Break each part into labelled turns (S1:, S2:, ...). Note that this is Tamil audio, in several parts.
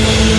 S1: என்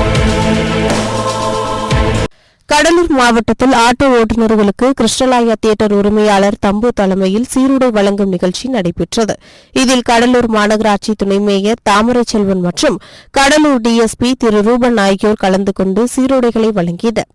S2: கடலூர் மாவட்டத்தில் ஆட்டோ ஓட்டுநர்களுக்கு கிருஷ்ணலாயா தியேட்டர் உரிமையாளர் தம்பு தலைமையில் சீருடை வழங்கும் நிகழ்ச்சி நடைபெற்றது. இதில் கடலூர் மாநகராட்சி துணை மேயர் தாமரை செல்வன் மற்றும் கடலூர் டிஎஸ்பி திரு ரூபன் ஆகியோர் கலந்து கொண்டு சீருடைகளை வழங்கினர்.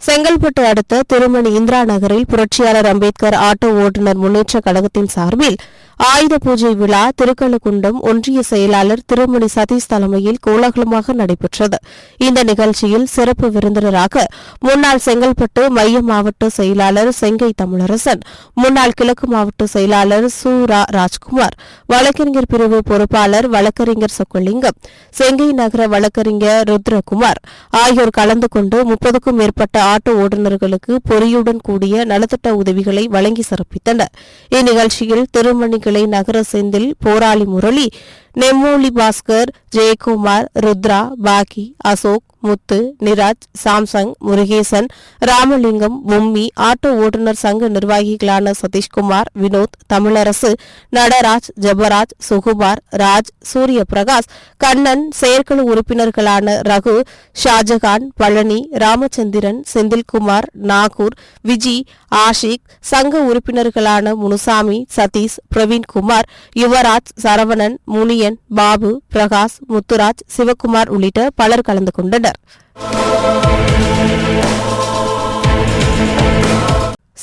S2: செங்கல்பட்டு அடுத்த திருமணி இந்திரா நகரில் புரட்சியாளர் அம்பேத்கர் ஆட்டோ ஓட்டுநர் முன்னேற்ற கழகத்தின் சார்பில் ஆயுத பூஜை விழா திருக்கழுக்குன்றம் ஒன்றிய செயலாளர் திருமணி சதீஷ் தலைமையில் கோலாகலமாக நடைபெற்றது. இந்த நிகழ்ச்சியில் சிறப்பு விருந்தினராக முன்னாள் செங்கல்பட்டு மைய மாவட்ட செயலாளர் செங்கை தமிழரசன் முன்னாள் கிழக்கு மாவட்ட செயலாளர் சு. ரா. ராஜ்குமார் வழக்கறிஞர் பிரிவு பொறுப்பாளர் வழக்கறிஞர் சொக்கலிங்கம் செங்கை நகர வழக்கறிஞர் ருத்ரகுமார் ஆகியோர் கலந்து கொண்டு முப்பதுக்கும் மேற்பட்ட ஆட்டோ ஓட்டுநர்களுக்கு பொறியுடன் கூடிய நலத்திட்ட உதவிகளை வழங்கி சிறப்பித்தனர். இந்நிகழ்ச்சியில் திருமணி கிளை நகர செந்தில் போராளி முரளி நெம்மூலி பாஸ்கர் ஜெயக்குமார் ருத்ரா பாக்கி அசோக் முத்து நிராஜ் சாம்சங் முருகேசன் ராமலிங்கம் பொம்மி ஆட்டோ ஓட்டுநர் சங்க நிர்வாகிகளான சதீஷ்குமார் வினோத் தமிழரசு நடராஜ் ஜபராஜ் சுகுமார் ராஜ் சூரிய பிரகாஷ் கண்ணன் செயற்குழு உறுப்பினர்களான ரகு ஷாஜகான் பழனி ராமச்சந்திரன் செந்தில்குமார் நாகூர் விஜி ஆஷிக் சங்க உறுப்பினர்களான முனுசாமி சதீஷ் பிரவீன்குமார் யுவராஜ் சரவணன் முனியன் பாபு பிரகாஷ் முத்துராஜ் சிவகுமார் உள்ளிட்ட பலர் கலந்து கொண்டனர்.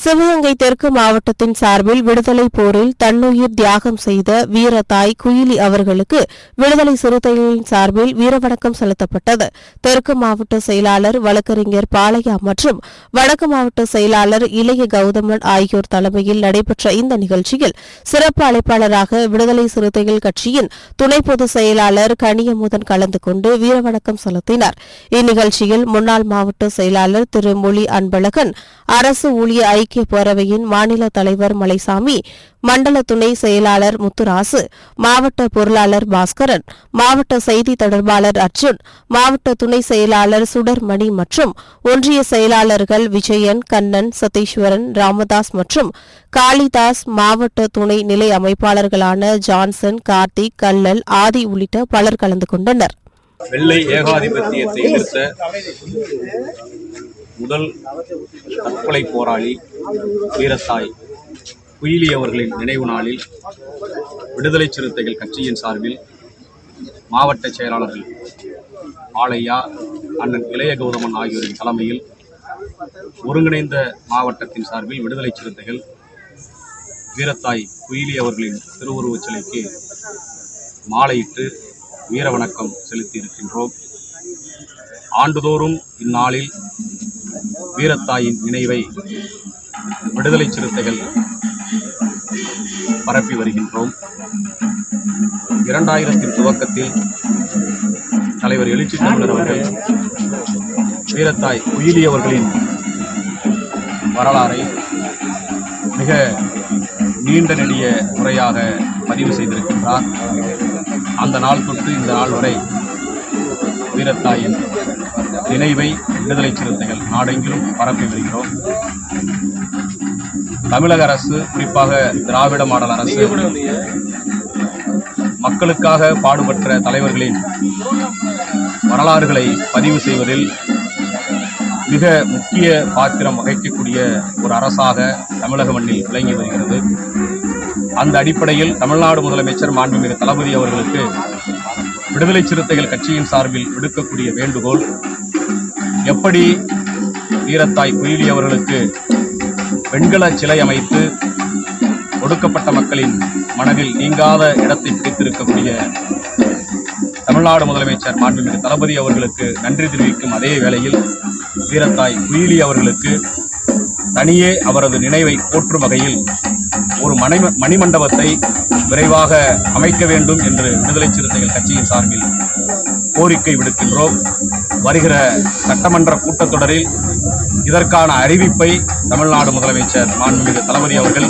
S2: சிவகங்கை தெற்கு மாவட்டத்தின் சார்பில் விடுதலை போரில் தன்னுயிர் தியாகம் செய்த வீரத்தாய் குயிலி அவர்களுக்கு விடுதலை சிறுத்தைகளின் சார்பில் வீரவணக்கம் செலுத்தப்பட்டது. தெற்கு மாவட்ட செயலாளர் வழக்கறிஞர் பாளையா மற்றும் வடக்கு மாவட்ட செயலாளர் இளைய கௌதமன் ஆகியோர் தலைமையில் நடைபெற்ற இந்த நிகழ்ச்சியில் சிறப்பு அழைப்பாளராக விடுதலை சிறுத்தைகள் கட்சியின் துணை பொதுச் செயலாளர் கனியமுதன் கலந்து கொண்டு வீரவணக்கம் செலுத்தினார். இந்நிகழ்ச்சியில் முன்னாள் மாவட்ட செயலாளர் திரு மொழி அன்பழகன் அரசு ஊழிய ஐக்கிய பேரவையின் மாநில தலைவர் மலைசாமி மண்டல துணை செயலாளர் முத்துராசு மாவட்ட பொருளாளர் பாஸ்கரன் மாவட்ட செய்தி தொடர்பாளர் அர்ஜுன் மாவட்ட துணை செயலாளர் சுடர்மணி மற்றும் ஒன்றிய செயலாளர்கள் விஜயன் கண்ணன் சதீஸ்வரன் ராமதாஸ் மற்றும் காளிதாஸ் மாவட்ட துணை நிலை அமைப்பாளர்களான ஜான்சன் கார்த்திக் கல்லல் ஆதி உள்ளிட்ட பலர் கலந்து கொண்டனர்.
S3: வெள்ளை ஏகாதிபத்தியத்தை நிறுத்த முதல் தற்கொலை போராளி வீரத்தாய் குயிலி அவர்களின் நினைவு நாளில் விடுதலை சிறுத்தைகள் கட்சியின் சார்பில் மாவட்ட செயலாளர்கள் ஆலையா அண்ணன் இளைய கௌதமன் ஆகியோரின் தலைமையில் ஒருங்கிணைந்த மாவட்டத்தின் சார்பில் விடுதலை சிறுத்தைகள் வீரத்தாய் குயிலி அவர்களின் திருவுருவச் சிலைக்கு மாலையிட்டு வீர வணக்கம் செலுத்தி இருக்கின்றோம் ஆண்டுதோறும் இந்நாளில் வீரத்தாயின் நினைவை விடுதலை சிறுத்தைகள் பரப்பி வருகின்றோம். இரண்டாயிரத்தின் துவக்கத்தில் தலைவர் எழுச்சி தமிழர் அவர்கள் வீரத்தாய் உயிலியவர்களின் வரலாறை மிக நீண்ட நெடிய முறையாக பதிவு செய்திருக்கின்றார். அந்த நாள் தொட்டு இந்த நாள் வரை வீரத்தாயின் நினைவை விடுதலை சிறுத்தைகள் நாடெங்கிலும் பரப்பி வருகிறோம். தமிழக அரசு குறிப்பாக திராவிட மாடல் அரசு மக்களுக்காக பாடுபட்ட தலைவர்களின் வரலாறுகளை பதிவு செய்வதில் மிக முக்கிய பாத்திரம் வகிக்கக்கூடிய ஒரு அரசாக தமிழக மண்ணில் விளங்கி வருகிறது. அந்த அடிப்படையில் தமிழ்நாடு முதலமைச்சர் மாண்புமிகு தளபதி அவர்களுக்கு விடுதலை சிறுத்தைகள் கட்சியின் சார்பில் விடுக்கக்கூடிய வேண்டுகோள் எப்படி வீரத்தாய் குயிலி அவர்களுக்கு வெண்கல சிலை அமைத்து ஒடுக்கப்பட்ட மக்களின் மனதில் நீங்காத இடத்தை பிடித்திருக்கக்கூடிய தமிழ்நாடு முதலமைச்சர் மாண்புமிகு தளபதி அவர்களுக்கு நன்றி தெரிவிக்கும் அதே வேளையில் வீரத்தாய் குயிலி அவர்களுக்கு தனியே அவரது நினைவை போற்றும் வகையில் ஒரு மணி மணிமண்டபத்தை விரைவாக அமைக்க வேண்டும் என்று விடுதலை சிறுத்தைகள் கட்சியின் சார்பில் கோரிக்கை விடுக்கின்றோம். வருகிற சட்டமன்ற கூட்டத்தொடரில் இதற்கான அறிவிப்பை தமிழ்நாடு முதலமைச்சர் மாண்புமிகு தளபதி அவர்கள்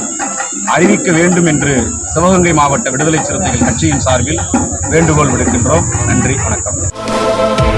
S3: அறிவிக்க வேண்டும் என்று சிவகங்கை மாவட்ட விடுதலை சிறுத்தைகள் கட்சியின் சார்பில் வேண்டுகோள் விடுக்கின்றோம். நன்றி வணக்கம்.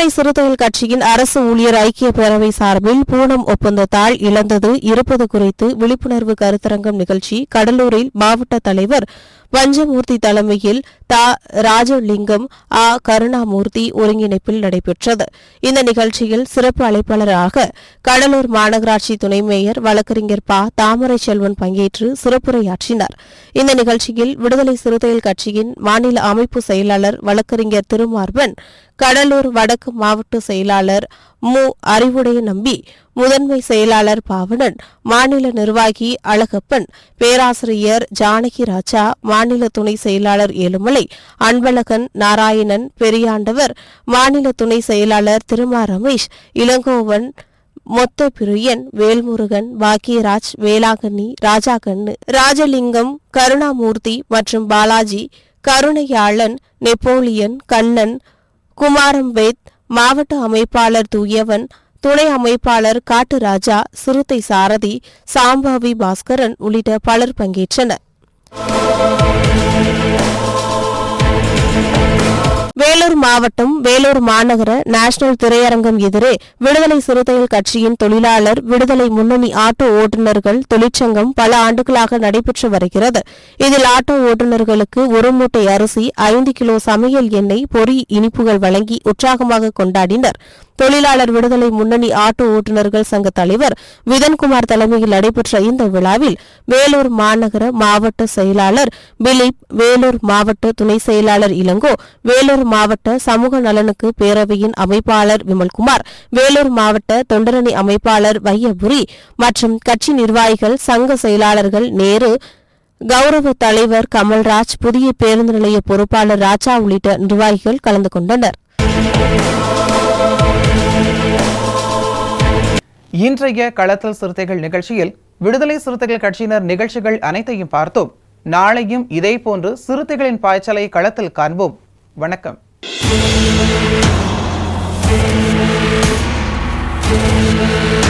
S2: விடுதலை சிறுத்தைகள் கட்சியின் அரசு ஊழியர் ஐக்கிய பேரவை சார்பில் பூனம் ஒப்பந்தத்தால் இழந்தது இருப்பது குறித்து விழிப்புணர்வு கருத்தரங்கம் நிகழ்ச்சி கடலூரில் மாவட்ட தலைவர் பஞ்சமூர்த்தி தலைமையில் தா ராஜலிங்கம் ஆ கருணாமூர்த்தி ஒருங்கிணைப்பில் நடைபெற்றது. இந்த நிகழ்ச்சியில் சிறப்பு அழைப்பாளராக கடலூர் மாநகராட்சி துணை மேயர் வழக்கறிஞர் ப தாமரை செல்வன் பங்கேற்று சிறப்புரையாற்றினார். இந்த நிகழ்ச்சியில் விடுதலை சிறுத்தைகள் கட்சியின் மாநில அமைப்பு செயலாளர் வழக்கறிஞர் திருமார்பன் கடலூர் வடக்கு மாவட்ட செயலாளர் மு. அறிவுடைய நம்பி முதன்மை செயலாளர் பாவணன் மாநில நிர்வாகி அழகப்பன் பேராசிரியர் ஜானகி ராஜா மாநில துணை செயலாளர் ஏழுமலை அன்பழகன் நாராயணன் பெரியாண்டவர் மாநில துணை செயலாளர் திருமா ரமேஷ் இளங்கோவன் மொத்த பிரியன் வேல்முருகன் பாக்கியராஜ் வேளாங்கண்ணி ராஜா கண்ணு ராஜலிங்கம் கருணாமூர்த்தி மற்றும் பாலாஜி கருணையாளன் நெப்போலியன் கண்ணன் குமாரம்பேத் மாவட்ட அமைப்பாளர் தூயவன் துணை அமைப்பாளர் காட்டுராஜா சிறுத்தை சாரதி சாம்பாவி பாஸ்கரன் உள்ளிட்ட பலர் பங்கேற்றனர். வேலூர் மாவட்டம் வேலூர் மாநகர நேஷனல் திரையரங்கம் எதிரே விடுதலை சிறுத்தைகள் கட்சியின் தொழிலாளர் விடுதலை முன்னணி ஆட்டோ ஓட்டுநர்கள் தொழிற்சங்கம் பல ஆண்டுகளாக நடைபெற்று வருகிறது. இதில் ஆட்டோ ஓட்டுநர்களுக்கு ஒரு மூட்டை அரிசி ஐந்து கிலோ சமையல் எண்ணெய் பொறி இனிப்புகள் வழங்கி உற்சாகமாக கொண்டாடினர். தொழிலாளர் விடுதலை முன்னணி ஆட்டோ ஓட்டுநர்கள் சங்க தலைவர் விதன்குமார் தலைமையில் நடைபெற்ற இந்த விழாவில் வேலூர் மாநகர மாவட்ட செயலாளர் பிலிப் வேலூர் மாவட்ட துணை செயலாளர் இளங்கோ வேலூர் மாவட்ட சமூக நலனுக்கு பேரவையின் அமைப்பாளர் விமல்குமார் வேலூர் மாவட்ட தொண்டரணி அமைப்பாளர் வையபுரி மற்றும் கட்சி நிர்வாகிகள் சங்க செயலாளர்கள் நேரு கௌரவ தலைவர் கமல்ராஜ் புதிய பேருந்து நிலைய பொறுப்பாளர் ராஜா உள்ளிட்ட நிர்வாகிகள் கலந்து கொண்டனர்.
S4: இன்றைய களத்தல் சிறுத்தைகள் நிகழ்ச்சியில் விடுதலை சிறுத்தைகள் கட்சியினர் நிகழ்ச்சிகள் அனைத்தையும் பார்த்தோம். நாளையும் இதேபோன்று சிறுத்தைகளின் பாய்ச்சலை களத்தில் காண்போம். வணக்கம்.
S1: என்